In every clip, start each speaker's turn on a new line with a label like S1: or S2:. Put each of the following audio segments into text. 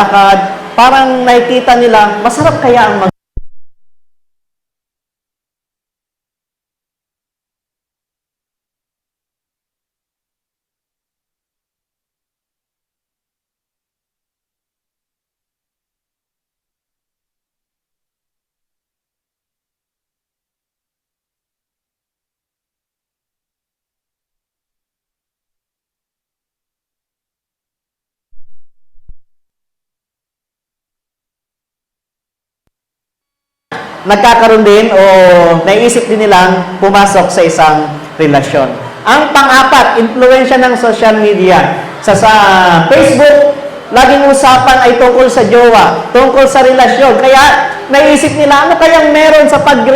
S1: lakad, parang nakikita nila, masarap kaya ang mag- nagkakaroon din o naisip din nilang pumasok sa isang relasyon. Ang pang-apat, influensya ng social media. Sa, sa Facebook, laging usapan ay tungkol sa jowa, tungkol sa relasyon. Kaya naisip nila, ano kayang meron sa pag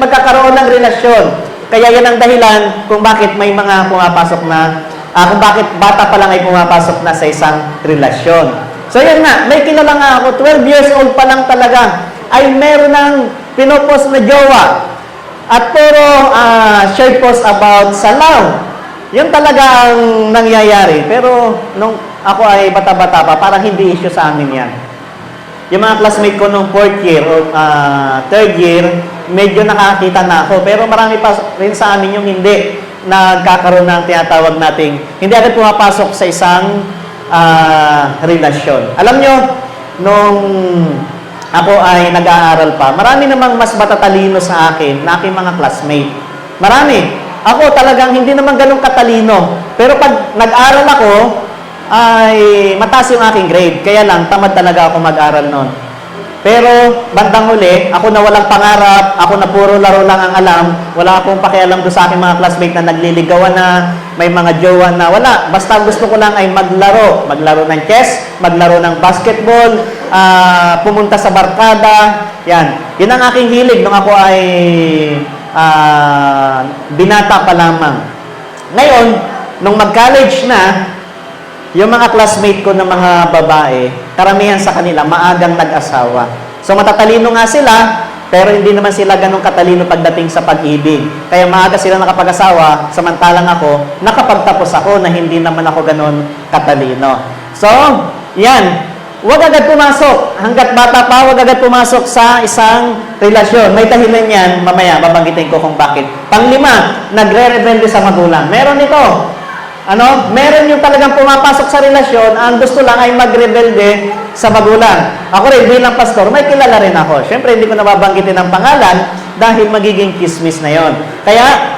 S1: pagkakaroon ng relasyon? Kaya yan ang dahilan kung bakit may mga pumapasok na, ah, kung bakit bata pa lang ay pumapasok na sa isang relasyon. So yan nga, may kilala nga ako, 12 years old pa lang talaga, ay meron ng pinopost na jowa. At puro ah, share post about sa love. Yun talaga ang nangyayari. Pero nung ako ay bata-bata pa, parang hindi issue sa amin yan. Yung mga classmate ko nung fourth year o ah, third year, medyo nakakita na ako. Pero marami pa rin sa amin yung hindi nagkakaroon ng tinatawag nating, hindi agad pumapasok sa isang ah, relasyon. Alam nyo, nung ako ay nag-aaral pa, marami namang mas matatalino sa akin na aking mga classmate. Marami. Ako talagang hindi naman ganun katalino. Pero pag nag-aral ako, ay mataas yung aking grade. Kaya lang, tamad talaga ako mag-aral noon. Pero bandang huli, ako na walang pangarap, ako na puro laro lang ang alam, wala akong pakialam doon sa aking mga classmate na nagliligawan na, may mga jowa na, wala. Basta gusto ko lang ay maglaro. Maglaro ng chess, maglaro ng basketball, ah, pumunta sa barkada. Yan. Yun ang aking hilig nung ako ay ah, binata pa lamang. Ngayon, nung mag-college na, yung mga classmate ko ng mga babae, karamihan sa kanila, maagang nag-asawa. So matatalino nga sila, pero hindi naman sila ganun katalino pagdating sa pag-ibig. Kaya maaga sila nakapag-asawa, samantalang ako, nakapagtapos ako na hindi naman ako ganun katalino. So, yan. Huwag agad pumasok. Hanggat bata pa, huwag agad pumasok sa isang relasyon. May dahilan yan, mamaya babanggitin ko kung bakit. Panglima, nagre-rebelde sa magulang. Meron ito. Ano? Meron yung talagang pumapasok sa relasyon, ang gusto lang ay magrebelde sa magulang. Ako rin, bilang pastor, may kilala rin ako. Siyempre, hindi ko nababanggitin ang pangalan dahil magiging kismis na yon. Kaya,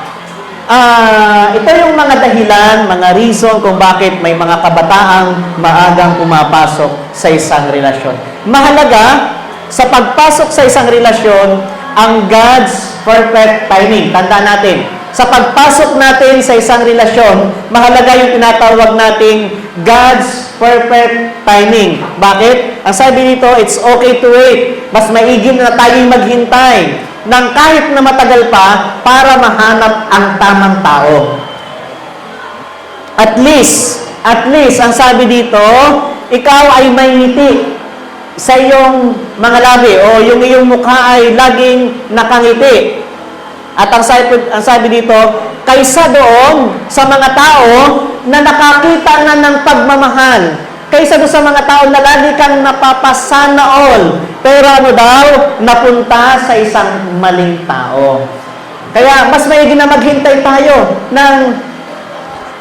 S1: ah ito yung mga dahilan, mga reason kung bakit may mga kabataang maagang pumapasok sa isang relasyon. Mahalaga, sa pagpasok sa isang relasyon, ang God's perfect timing. Tanda natin, sa pagpasok natin sa isang relasyon, mahalaga yung tinatawag nating God's perfect timing. Bakit? Ang sabi dito, it's okay to wait. Mas maigim na tayong maghintay ng kahit na matagal pa para mahanap ang tamang tao. At least, at least, ang sabi dito, ikaw ay may ngiti sa iyong mga labi o yung iyong mukha ay laging nakangiti. At ang sabi, ang sabi dito, kaysa doon sa mga tao na nakakita na ng pagmamahal, kaysa doon sa mga tao na lagi kang napapasana all, pero ano daw, napunta sa isang maling tao. Kaya mas maigi na maghintay tayo ng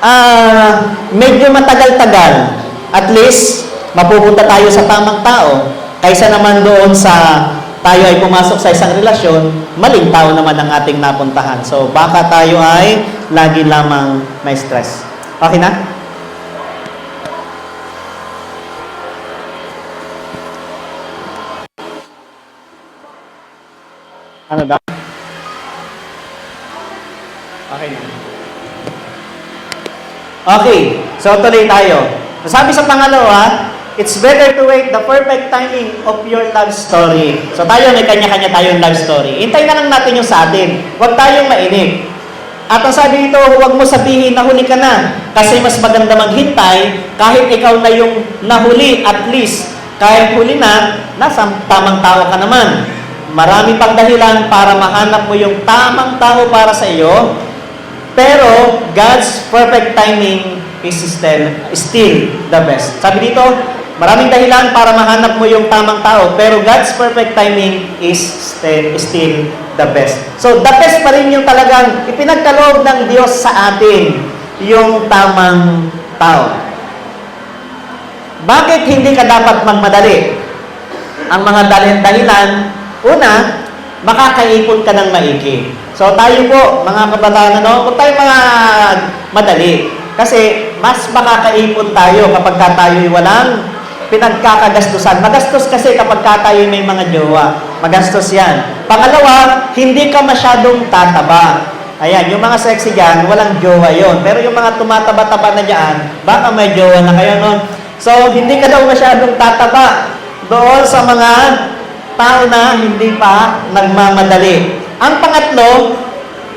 S1: ah, medyo matagal-tagal. At least, mapupunta tayo sa tamang tao. Kaysa naman doon sa tayo ay pumasok sa isang relasyon, maling tao naman ang ating napuntahan. So, baka tayo ay lagi lamang may stress. Okay na? Ano daw? Okay na. Okay, so tuloy tayo. Sabi sa pangalawa, it's better to wait the perfect timing of your love story. So tayo, may kanya-kanya tayong love story. Hintay na lang natin yung sa atin. Huwag tayong mainip. At ang sabi dito, huwag mo sabihin na huli ka na. Kasi mas maganda maghintay kahit ikaw na yung nahuli at least. Kahit huli na, nasa tamang tao ka naman. Marami pang dahilan para mahanap mo yung tamang tao para sa iyo. Pero God's perfect timing is still, still the best. Sabi dito, Maraming dahilan para mahanap mo yung tamang tao, pero God's perfect timing is still, still the best. So, the best pa rin yung talagang ipinagkaloob ng Diyos sa atin, yung tamang tao. Bakit hindi ka dapat magmadali? Ang mga dahil- dahilan, una, makakaipon ka ng maigi. So tayo po, mga kabataan, ano, huwag tayo mga madali. Kasi mas makakaipon tayo kapag ka tayo'y walang pinagkakagastusan. Magastos kasi kapag ka tayo may mga jowa. Magastos yan. Pangalawa, hindi ka masyadong tataba. Ayan, yung mga sexy dyan, walang jowa yon. Pero yung mga tumataba-taba na dyan, baka may jowa na kayo nun. So, hindi ka daw masyadong tataba doon sa mga tao na hindi pa nagmamadali. Ang pangatlo,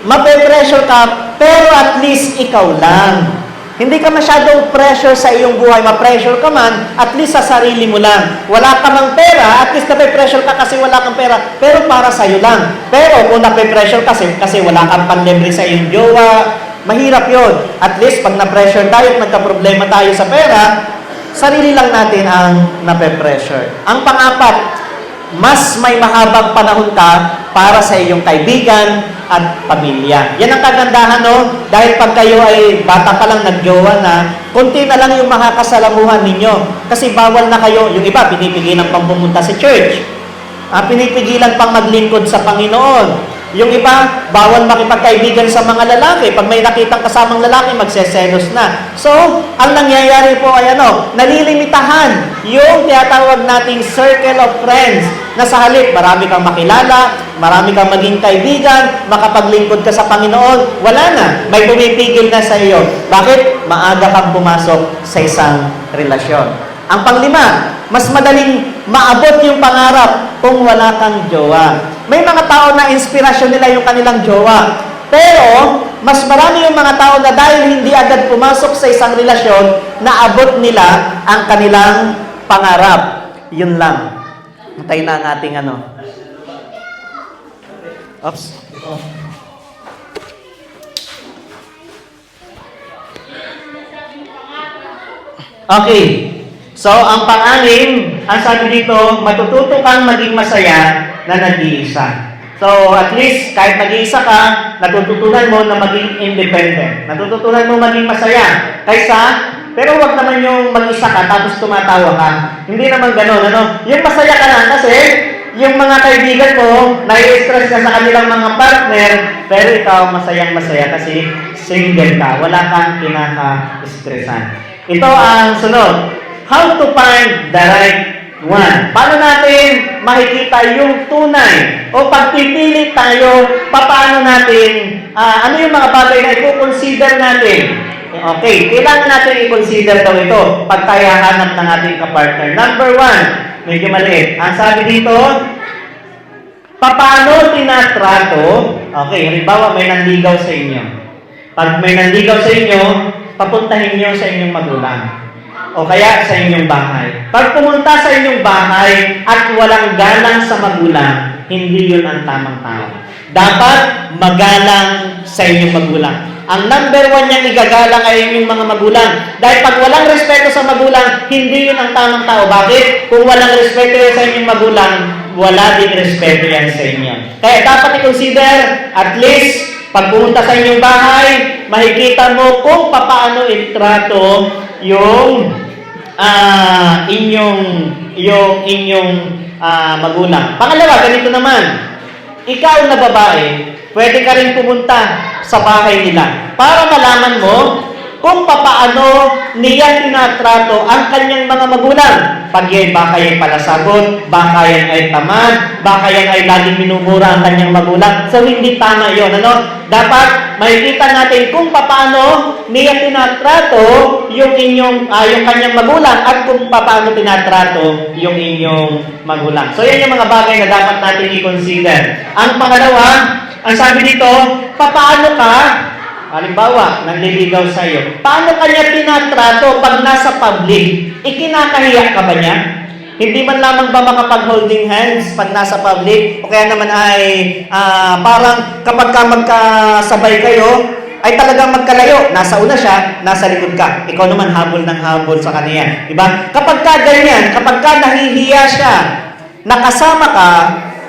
S1: mape-pressure ka, pero at least ikaw lang. Hindi ka masyadong pressure sa iyong buhay. Ma-pressure ka man, at least sa sarili mo lang. Wala ka mang pera, at least nape-pressure ka kasi wala kang pera, pero para sa'yo lang. Pero kung nape-pressure kasi, kasi wala kang panlibre sa iyong jowa, mahirap yon. At least pag na-pressure tayo nagka-problema tayo sa pera, sarili lang natin ang nape-pressure. Ang pang-apat, mas may mahabang panahon ka para sa iyong kaibigan at pamilya. Yan ang kagandahan, no? Dahil pag kayo ay bata pa lang nagjowa na, konti na lang yung makakasalamuhan ninyo. Kasi bawal na kayo, yung iba, pinipigilan pang pumunta sa church. Ah, pinipigilan pang maglingkod sa Panginoon. Yung iba, bawal makipagkaibigan sa mga lalaki. Pag may nakitang kasamang lalaki, magseselos na. So, ang nangyayari po ay ano, nalilimitahan yung tinatawag nating circle of friends na sa halip, marami kang makilala, marami kang maging kaibigan, makapaglingkod ka sa Panginoon, wala na. May pumipigil na sa iyo. Bakit? Maaga kang pumasok sa isang relasyon. Ang panglima, mas madaling maabot yung pangarap kung wala kang jowa. May mga tao na inspirasyon nila yung kanilang jowa. Pero, mas marami yung mga tao na dahil hindi agad pumasok sa isang relasyon, naabot nila ang kanilang pangarap. Yun lang. Matay na ang ating ano. Oops. Okay. So, ang pang-anim, ang sabi dito, matututo kang maging masaya na nag-iisa. So, at least, kahit nag-iisa ka, natututunan mo na maging independent. Natututunan mo maging masaya. Kaysa, pero wag naman yung mag-isa ka, tapos tumatawa ka. Hindi naman ganun, ano? Yung masaya ka lang kasi, yung mga kaibigan mo, nai-stress ka sa kanilang mga partner, pero ikaw masayang masaya kasi single ka. Wala kang kinaka-stressan. Ito ang sunod. How to find the right one. Paano natin makikita yung tunay? O pagpipili tayo, paano natin, ah, ano yung mga bagay na i-consider natin? Okay, kailangan natin i-consider daw ito pag tayo hanap ng ating kapartner. Number one, medyo maliit. Ang sabi dito, paano tinatrato, okay, halimbawa may nanligaw sa inyo. Pag may nanligaw sa inyo, papuntahin niyo sa inyong magulang o kaya sa inyong bahay. Pag pumunta sa inyong bahay at walang galang sa magulang, hindi yun ang tamang tao. Dapat magalang sa inyong magulang. Ang number one niyang igagalang ay inyong mga magulang. Dahil pag walang respeto sa magulang, hindi yun ang tamang tao. Bakit? Kung walang respeto yan sa inyong magulang, wala din respeto yan sa inyo. Kaya dapat i-consider, at least, pag pumunta sa inyong bahay, makikita mo kung paano itrato yung ah inyong yung inyong ah, magulang. Pangalawa, ganito naman. Ikaw na babae, pwede ka rin pumunta sa bahay nila para malaman mo kung papaano niya tinatrato ang kanyang mga magulang. Pag yan baka yan palasagot, baka yan ay tamad, baka yan ay laging minumura ang kanyang magulang. So hindi tama yon ano? Dapat makikita natin kung papaano niya tinatrato yung inyong ah, yung kanyang magulang at kung papaano tinatrato yung inyong magulang. So yan yung mga bagay na dapat natin i-consider. Ang pangalawa, ang sabi dito, papaano ka Halimbawa, nanliligaw sa iyo. Paano kanya tinatrato pag nasa public? Ikinakahiya ka ba niya? Hindi man lamang ba makapag-holding hands pag nasa public? O kaya naman ay ah, parang kapag ka magkasabay kayo, ay talagang magkalayo. Nasa una siya, nasa likod ka. Ikaw naman habol ng habol sa kanya. Diba? Kapag ka ganyan, kapag ka nahihiya siya, nakasama ka,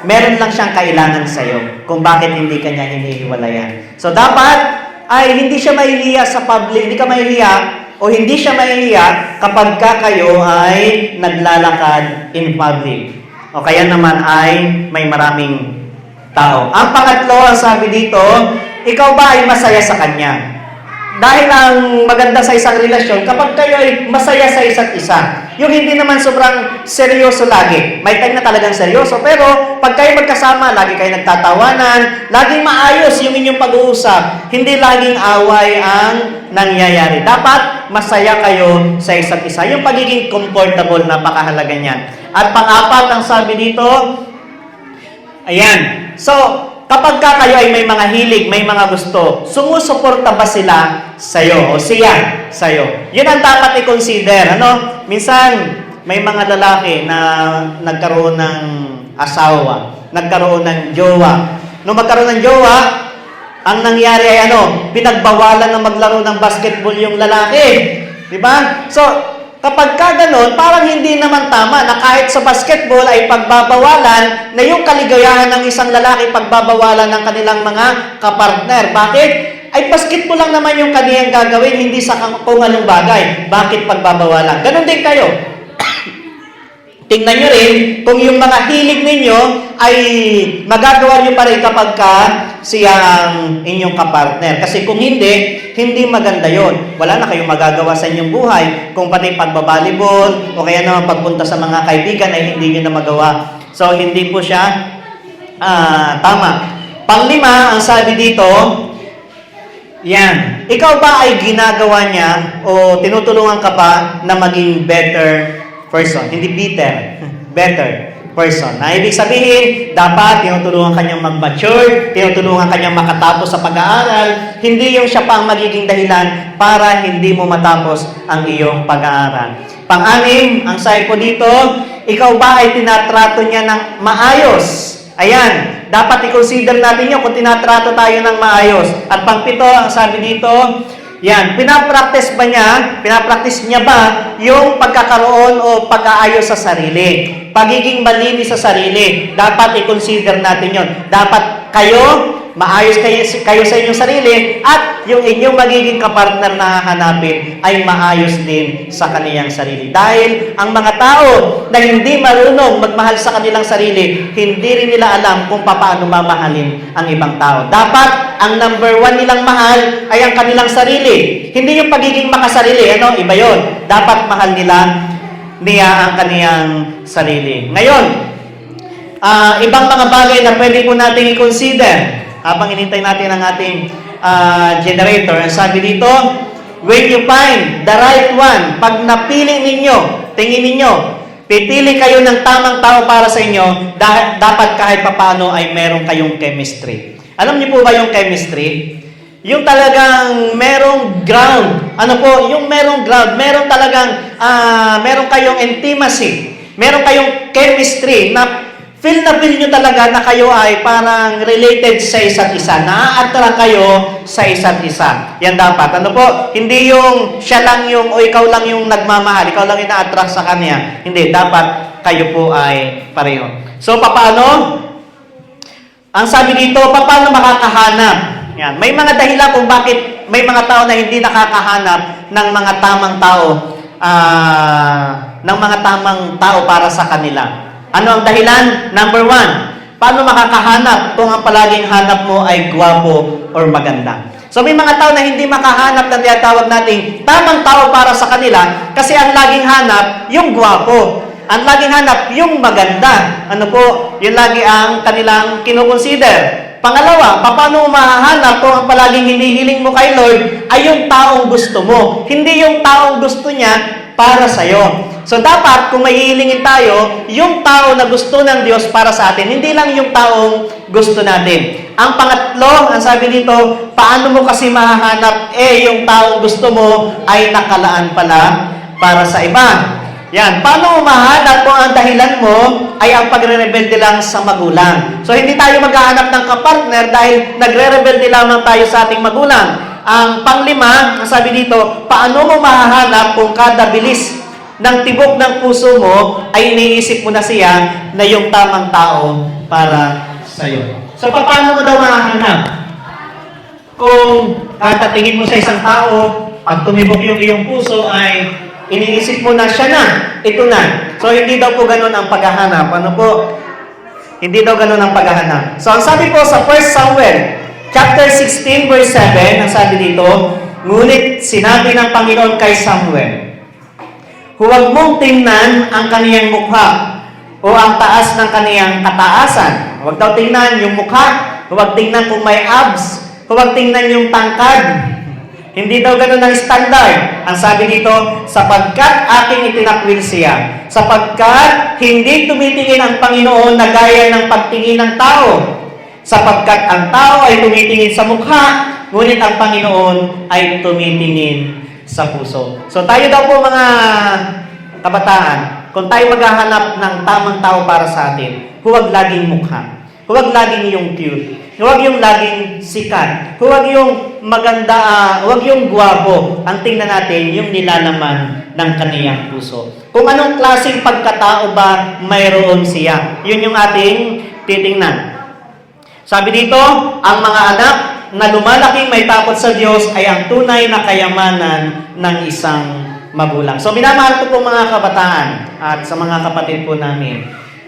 S1: meron lang siyang kailangan sa'yo kung bakit hindi kanya hinihiwalayan. So dapat ay hindi siya mahihiya sa public, hindi ka mahihiya o hindi siya mahihiya kapag ka kayo ay naglalakad in public. O kaya naman ay may maraming tao. Ang pangatlo, ang sabi dito, ikaw ba ay masaya sa kanya? Dahil ang maganda sa isang relasyon, kapag kayo ay masaya sa isa't isa, yung hindi naman sobrang seryoso lagi. May time na talagang seryoso, pero pag kayo magkasama, lagi kayo nagtatawanan, laging maayos yung inyong pag-uusap, hindi laging away ang nangyayari. Dapat masaya kayo sa isa't isa. Yung pagiging comfortable, napakahalaga niyan. At pang-apat, ang sabi dito, Ayan. So, kapag ka kayo ay may mga hilig, may mga gusto, sumusuporta ba sila sa'yo o siya sa'yo? Yun ang dapat i-consider. Ano? Minsan, may mga lalaki na nagkaroon ng asawa, nagkaroon ng jowa. Nung magkaroon ng jowa, ang nangyari ay ano, pinagbawalan na maglaro ng basketball yung lalaki. Di ba? So, kapag ka ganun, parang hindi naman tama na kahit sa basketball ay pagbabawalan na yung kaligayahan ng isang lalaki pagbabawalan ng kanilang mga kapartner. Bakit? Ay basketball lang naman yung kaniyang gagawin, hindi sa kung anong bagay. Bakit pagbabawalan? Ganon din kayo. Tingnan nyo rin kung yung mga hilig ninyo ay magagawa nyo pa rin kapag ka siya ang inyong kapartner. Kasi kung hindi, hindi maganda yon. Wala na kayong magagawa sa inyong buhay. Kung pati pagbabalibol o kaya naman pagpunta sa mga kaibigan ay hindi nyo na magawa. So, hindi po siya ah, tama. Panglima, ang sabi dito, yan. Ikaw ba ay ginagawa niya o tinutulungan ka ba na maging better person? Hindi bitter, better person. Na ibig sabihin, dapat tinutulungan kanyang mag-mature, tinutulungan kanyang makatapos sa pag-aaral, hindi yung siya pa ang magiging dahilan para hindi mo matapos ang iyong pag-aaral. Pang-anim, ang sabi ko dito, ikaw ba ay tinatrato niya ng maayos? Ayan, dapat i-consider natin yun kung tinatrato tayo ng maayos. At pangpito, ang sabi dito, yan, pinapractice ba niya, pinapractice niya ba yung pagkakaroon o pag-aayos sa sarili? Pagiging malinis sa sarili, dapat i-consider natin yon. Dapat kayo, maayos kayo, kayo sa inyong sarili at yung inyong magiging kapartner na hahanapin ay maayos din sa kaniyang sarili. Dahil ang mga tao na hindi marunong magmahal sa kanilang sarili, hindi rin nila alam kung paano mamahalin ang ibang tao. Dapat ang number one nilang mahal ay ang kanilang sarili. Hindi yung pagiging makasarili. Ano? Iba yon. Dapat mahal nila niya ang kaniyang sarili. Ngayon, ah, ibang mga bagay na pwede po natin i-consider habang inintay natin ang ating ah, generator. Ang sabi dito, when you find the right one, pag napili ninyo, tingin ninyo, pipili kayo ng tamang tao para sa inyo, da- dapat kahit papano ay meron kayong chemistry. Alam niyo po ba yung chemistry? Yung talagang merong ground. Ano po? Yung merong ground. Meron talagang, ah, meron kayong intimacy. Meron kayong chemistry na feel na feel nyo talaga na kayo ay parang related sa isa't isa. Na-attract kayo sa isa't isa. Yan dapat. Ano po? Hindi yung siya lang yung o ikaw lang yung nagmamahal. Ikaw lang yung na-attract sa kanya. Hindi. Dapat kayo po ay pareho. So, paano? Ang sabi dito, paano makakahanap? Yan. May mga dahilan kung bakit may mga tao na hindi nakakahanap ng mga tamang tao, ah, ng mga tamang tao para sa kanila. Ano ang dahilan? Number one, paano makakahanap kung ang palaging hanap mo ay gwapo or maganda? So may mga tao na hindi makahanap ng tinatawag nating tamang tao para sa kanila kasi ang laging hanap yung gwapo. Ang laging hanap yung maganda. Ano po? Yun lagi ang kanilang kinukonsider. Pangalawa, paano mo mahahanap kung ang palaging hinihiling mo kay Lord ay yung taong gusto mo. Hindi yung taong gusto niya para sa'yo. So dapat, kung may hihilingin tayo, yung tao na gusto ng Diyos para sa atin, hindi lang yung taong gusto natin. Ang pangatlo, ang sabi dito, paano mo kasi mahahanap, eh, yung taong gusto mo ay nakalaan pala para sa iba. Yan. Paano mo mahanap kung ang dahilan mo ay ang pagre-rebelde lang sa magulang? So, hindi tayo maghahanap ng kapartner dahil nagre-rebelde lamang tayo sa ating magulang. Ang panglima, ang sabi dito, paano mo mahahanap kung kada bilis ng tibok ng puso mo ay iniisip mo na siya na yung tamang tao para sa iyo. So, paano mo daw mahahanap? Kung katatingin mo sa isang tao, pag tumibok yung iyong puso ay iniisip mo na siya na, ito na. So, hindi daw po ganun ang paghahanap. Ano po? Hindi daw ganun ang paghahanap. So, ang sabi po sa 1 Samuel, chapter 16, verse 7, ang sabi dito, Ngunit sinabi ng Panginoon kay Samuel, Huwag mong tingnan ang kaniyang mukha o ang taas ng kaniyang kataasan. Huwag daw tingnan yung mukha. Huwag tingnan kung may abs. Huwag tingnan yung tangkad. Hindi daw ganun ang standard. Ang sabi dito, sapagkat aking itinakwil siya. Sapagkat hindi tumitingin ang Panginoon na gaya ng pagtingin ng tao. Sapagkat ang tao ay tumitingin sa mukha, ngunit ang Panginoon ay tumitingin sa puso. So tayo daw po mga kabataan, kung tayo maghahanap ng tamang tao para sa atin, huwag laging mukha. Huwag laging yung cute. Huwag yung laging sikat. Huwag yung maganda, ah, huwag yung gwapo. Ang tingnan natin, yung nilalaman ng kaniyang puso. Kung anong klaseng pagkatao ba mayroon siya. Yun yung ating titingnan. Sabi dito, ang mga anak na lumalaking may takot sa Diyos ay ang tunay na kayamanan ng isang magulang. So minamahal ko po mga kabataan at sa mga kapatid po namin,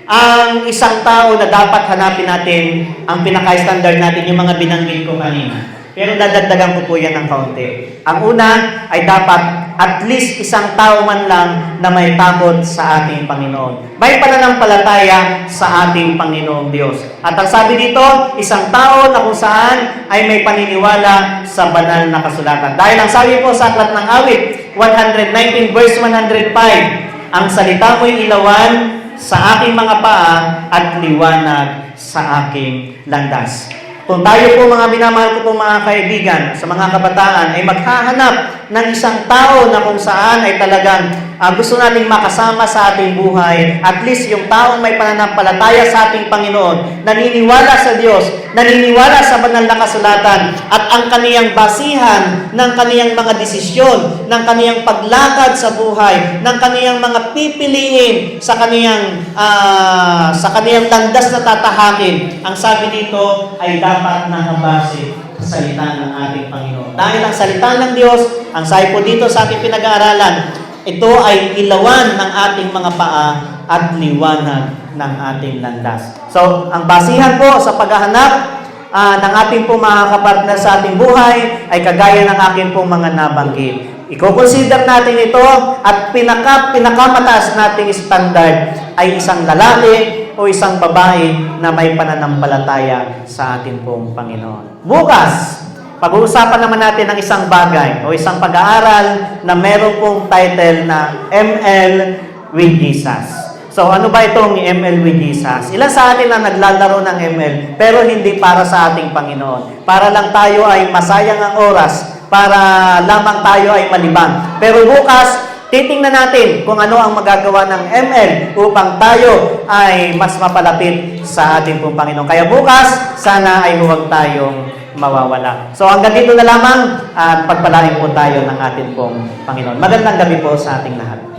S1: ang isang tao na dapat hanapin natin, ang pinaka-standard natin, yung mga binanggit ko kanina. Pero dadagdagan ko po yan ng kaunti. Ang una ay dapat at least isang tao man lang na may takot sa ating Panginoon. May pananampalataya sa ating Panginoong Diyos. At ang sabi dito, isang tao na kung saan ay may paniniwala sa banal na kasulatan. Dahil ang sabi po sa Aklat ng Awit, 119 verse 105, ang salita mo'y ilawan sa aking mga paa at liwanag sa aking landas. Kung tayo po mga minamahal ko po mga kaibigan, sa mga kabataan, ay maghahanap ng isang tao na kung saan ay talagang ah, gusto nating makasama sa ating buhay, at least yung taong may pananampalataya sa ating Panginoon, naniniwala sa Diyos, naniniwala sa banal na kasulatan, at ang kaniyang basihan ng kaniyang mga desisyon, ng kaniyang paglakad sa buhay, ng kaniyang mga pipiliin sa kaniyang ah, sa kaniyang landas na tatahakin. Ang sabi dito ay dapat nakabase salita ng ating Panginoon. Dahil ang salita ng Diyos, ang sabi po dito sa ating pinag-aaralan, ito ay ilawan ng ating mga paa at liwanag ng ating landas. So, ang basihan po sa paghahanap ah, ng ating po mga kapartner sa ating buhay ay kagaya ng aking pong mga nabanggit. Iko-consider natin ito at pinaka, pinakamataas nating standard ay isang lalaki o isang babae na may pananampalataya sa ating pong Panginoon. Bukas, pag-uusapan naman natin ang isang bagay o isang pag-aaral na meron pong title na ML with Jesus. So, ano ba itong ML with Jesus? Ilan sa atin na naglalaro ng ML, pero hindi para sa ating Panginoon. Para lang tayo ay masayang ang oras, para lamang tayo ay malibang. Pero bukas, titingnan natin kung ano ang magagawa ng ML upang tayo ay mas mapalapit sa ating pong Panginoon. Kaya bukas, sana ay huwag tayong mawawala. So hanggang dito na lamang at pagpalain po tayo ng ating pong Panginoon. Magandang gabi po sa ating lahat.